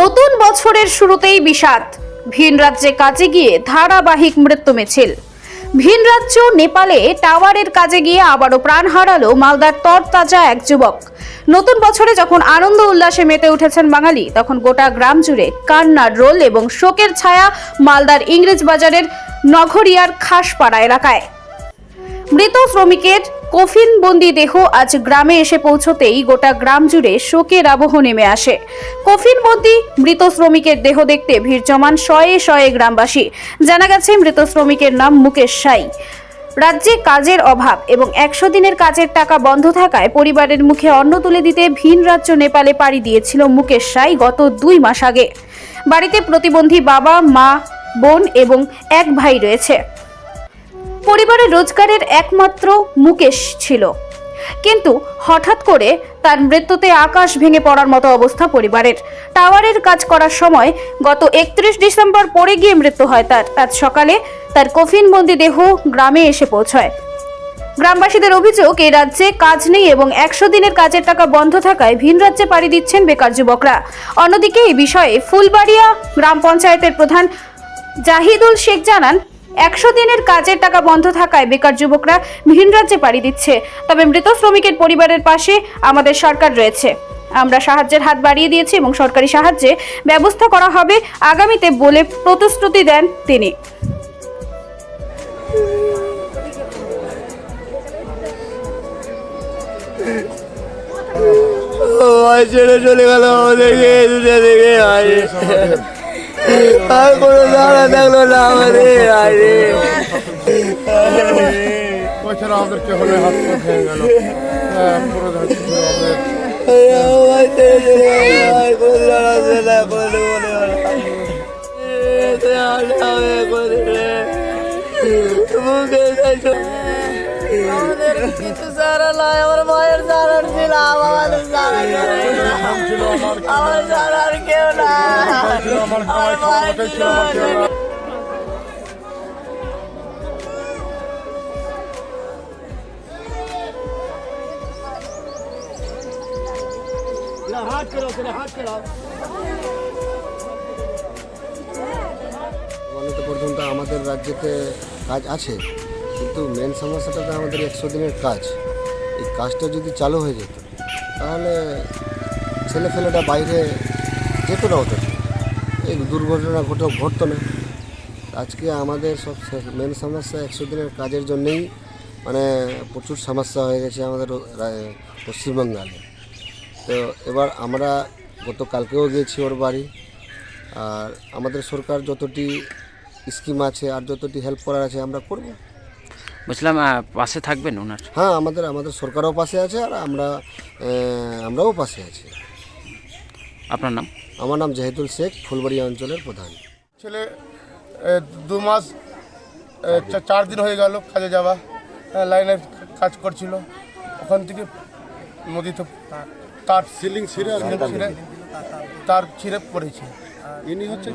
নতুন বছরের শুরুতেই বিষাদ। ভিন রাজ্যে কাজে গিয়ে ধারাবাহিক মৃত্যু মিছিল। ভিন রাজ্য নেপালে টাওয়ারের কাজে গিয়ে আবারও প্রাণ হারালো মালদার তরতাজা এক যুবক। নতুন বছরে যখন আনন্দ উল্লাসে মেতে উঠেছেন বাঙালি, তখন গোটা গ্রাম জুড়ে কান্নার রোল এবং শোকের ছায়া মালদার ইংরেজ বাজারের নগরিয়ার খাসপাড়া এলাকায়। মৃত শ্রমিকের কফিন বন্দি দেহ আজ গ্রামে এসে পৌঁছতেই গোটা গ্রাম জুড়ে শোকের আবহ নেমে আসে। কফিন বন্দি মৃত শ্রমিকের দেহ দেখতে ভিড় জমান শয়ে শয়ে গ্রামবাসী। জানা গেছে, মৃত শ্রমিকের নাম মুকেশ সাই। রাজ্যে কাজের অভাব এবং একশো দিনের কাজের টাকা বন্ধ থাকায় পরিবারের মুখে অন্ন তুলে দিতে ভিন রাজ্য নেপালে পাড়ি দিয়েছিল মুকেশ সাই গত দুই মাস আগে। বাড়িতে প্রতিবন্ধী বাবা, মা, বোন এবং এক ভাই রয়েছে। পরিবারের রোজগারের একমাত্র মুকেশ ছিল। কিন্তু হঠাৎ করে তার মৃত্যুতে আকাশ ভেঙে পড়ার মতো অবস্থা পরিবারের। টাওয়ারের কাজ করার সময় গত একত্রিশ ডিসেম্বর পড়ে গিয়ে মৃত্যু হয় তার। আজ সকালে তার কফিনবন্দি দেহ গ্রামে এসে পৌঁছয়। গ্রামবাসীদের অভিযোগ এই রাজ্যে কাজ নেই এবং একশো দিনের কাজের টাকা বন্ধ থাকায় ভিন রাজ্যে পাড়ি দিচ্ছেন বেকার যুবকরা। অন্যদিকে এই বিষয়ে ফুলবাড়িয়া গ্রাম পঞ্চায়েতের প্রধান জাহিদুল শেখ জানান একশো দিনের কাজের টাকা বন্ধ থাকায় বেকার যুবকরা ভিন রাজ্যে পাড়ি দিচ্ছে। তবে মৃত শ্রমিকের পরিবারের পাশে আমাদের সরকার রয়েছে। আমরা সাহায্যের হাত বাড়িয়ে দিয়েছি এবং সরকারি সাহায্যে ব্যবস্থা করা হবে আগামীতে বলে প্রতিশ্রুতি দেন তিনি। চলে গেল আমাদেরকে থেকে আরে কোনো দাঁড়া থাকল না আমাদের আরে বছর আমাদের হলে হাত পা গেল পুরো আমাদের। ভাই ছেড়ে চলে গেল ভাই কোনো দাঁড়া আসবে না কোনো না। এ, আর যাবে কোথায়? মুখে যাইছো। আমাদের কিছু সারা নয় আমার মায়ের আমার আমার কেউ ছিল ছিল পর্যন্ত আমাদের রাজ্যেতে কাজ আছে, কিন্তু মেন সমস্যাটা তো আমাদের একশো দিনের কাজ। এই কাজটা যদি চালু হয়ে যেত, তাহলে ছেলেফেলেটা বাইরে যেত না ওদের এই দুর্ঘটনা ঘটেও ঘটতো না। আজকে আমাদের সব মেন সমস্যা একশো দিনের কাজের জন্যেই মানে প্রচুর সমস্যা হয়ে গেছে আমাদের পশ্চিমবাংলে তো এবার আমরা গত কালকেও গিয়েছি ওর বাড়ি। আর আমাদের সরকার যতটি স্কিম আছে আর যতটি হেল্প করার আছে আমরা করব। বলছিলাম পাশে থাকবেন ওনার? হ্যাঁ আমাদের আমাদের সরকারও পাশে আছে আর আমরা আমরাও পাশে আছি। আপনার নাম? আমার নাম জাহিদুল শেখ ফুলবাড়ি অঞ্চলের প্রধান। ছেলে দু মাস চার দিন হয়ে গেল কাজে যাওয়া লাইনের কাজ করছিল। ওখান থেকে নদীতে তার সিলিং ছিঁড়ে ছিঁড়ে তার ছিঁড়ে পড়েছে। ইনি হচ্ছে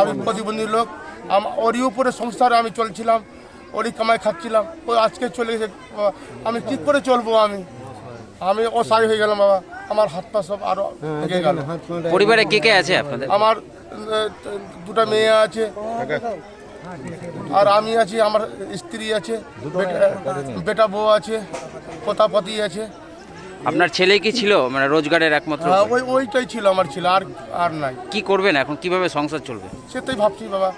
আমি প্রতিবন্ধী লোক। আম- ওরই উপরে সংসারে আমি চলছিলাম ওরই কামাই খাচ্ছিলাম। ও আজকে চলে গেছে আমি কি করে চলবো আমি? আমি অসহায় হয়ে গেলাম বাবা। আমার হাত পা সব আরও ভেঙে গেল। পরিবারে কে কে আছে আপনাদের? আমার দুটা মেয়ে আছে। আর আমি আছি আমার স্ত্রী আছে বেটা- বউ আছে পোতাপতি আছে। আপনার ছেলে কি ছিল? মানে রোজগারের একমাত্র হ্যাঁ ওই ওইটাই ছিল আমার ছিল আর আর নাই। কি করবেন এখন? কীভাবে সংসার চলবে? সে সেটাই ভাবছি বাবা।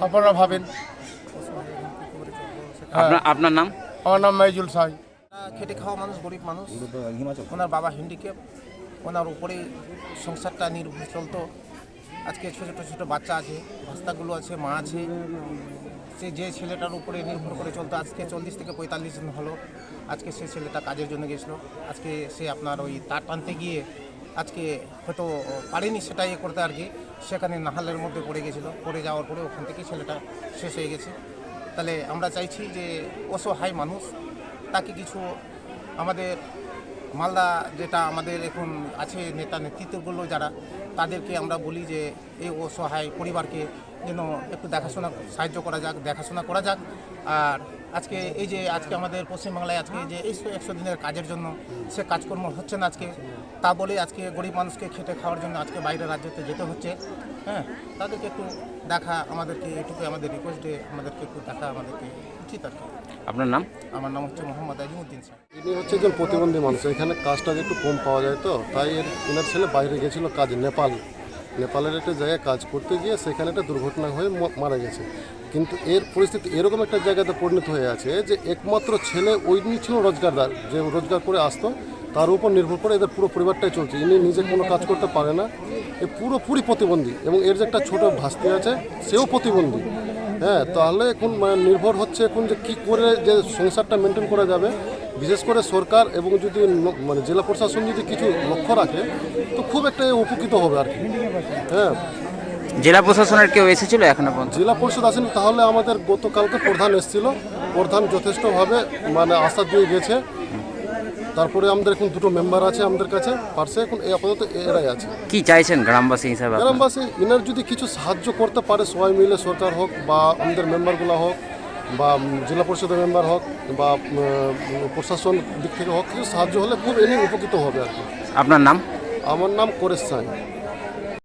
আপনারা ভাবেন। আপনার আপনার নাম? আমার নাম মাইজুল সাই। খেটে খাওয়া মানুষ গরিব মানুষ। ওনার বাবা হ্যান্ডিক্যাপ ওনার উপরে সংসারটা নির্ভর চলতো। আজকে ছোটো ছোটো ছোটো বাচ্চা আছে ভাস্তাগুলো আছে মা আছে। সে যে ছেলেটার উপরে নির্ভর করে চলতো আজকে চল্লিশ থেকে পঁয়তাল্লিশ দিন হলো। আজকে সে ছেলেটা কাজের জন্য গেছিল। আজকে সে আপনার ওই তার টানতে গিয়ে আজকে হয়তো পারেনি সেটা ইয়ে করতে আর কি। সেখানে নাহালের মধ্যে পড়ে গেছিল। পড়ে যাওয়ার পরে ওখান থেকে ছেলেটা শেষ হয়ে গেছে। তাহলে আমরা চাইছি যে অসহায় মানুষ। তাকে কিছু আমাদের মালদা যেটা আমাদের এখন আছে নেতা নেতৃত্বগুলো যারা, তাদেরকে আমরা বলি যে এই অসহায় পরিবারকে যেন একটু দেখাশোনা, সাহায্য করা যাক, দেখাশোনা করা যাক। আর আজকে এই যে আজকে আমাদের পশ্চিমবাংলায় আজকে যে এই একশো দিনের কাজের জন্য সে কাজকর্ম হচ্ছে না আজকে তা বলে আজকে গরিব মানুষকে খেটে খাওয়ার জন্য আজকে বাইরের রাজ্যতে যেতে হচ্ছে। হ্যাঁ তাদেরকে একটু দেখা আমাদেরকে এটুকু আমাদের রিকোয়েস্টে আমাদেরকে একটু দেখা আমাদেরকে উচিত আর কি। আপনার নাম? আমার নাম হচ্ছে মোহাম্মদ আজিমুদ্দিন স্যার। ইনি হচ্ছে একজন প্রতিবন্ধী মানুষ এখানে কাজটা একটু কম পাওয়া যায় তো তাই এর ছেলে বাইরে গেছিল কাজে নেপাল। নেপালের একটা জায়গায় কাজ করতে গিয়ে সেখানে একটা দুর্ঘটনা হয়ে মারা গেছে। কিন্তু এর পরিস্থিতি এরকম একটা জায়গাতে পরিণত হয়ে আছে যে একমাত্র ছেলে ওই ছিল রোজগারদার, যে রোজগার করে আসতো, তার উপর নির্ভর করে এদের পুরো পরিবারটাই চলছে। ইনি নিজে কোনো কাজ করতে পারে না। এ পুরোপুরি প্রতিবন্ধী এবং এর যে একটা ছোটো ভাস্তি আছে, সেও প্রতিবন্ধী। হ্যাঁ তাহলে এখন মানে নির্ভর হচ্ছে এখন যে কী করে যে সংসারটা মেনটেন করা যাবে বিশেষ করে সরকার এবং যদি মানে জেলা প্রশাসন যদি কিছু লক্ষ্য রাখে তো খুব একটা উপকৃত হবে আর কি। হ্যাঁ। জেলা প্রশাসনের কেউ এসেছিল এখনও পর্যন্ত? জেলা পরিষদ আসেন তাহলে আমাদের গতকালকে প্রধান এসেছিল। প্রধান যথেষ্টভাবে মানে আশা দিয়ে গেছে। তারপরে আমাদের এখন দুটো মেম্বার আছে আমাদের কাছে পার্সে এখন এই আপাতত এরাই আছে। কি চাইছেন গ্রামবাসী হিসাবে গ্রামবাসী এনার যদি কিছু সাহায্য করতে পারে সবাই মিলে সরকার হোক বা আমাদের মেম্বারগুলো হোক বা জেলা পরিষদের মেম্বার হোক বা প্রশাসন দিক থেকে হোক কিছু সাহায্য হলে খুব এনে উপকৃত হবে আর কি। আপনার নাম? আমার নাম করেশ সাই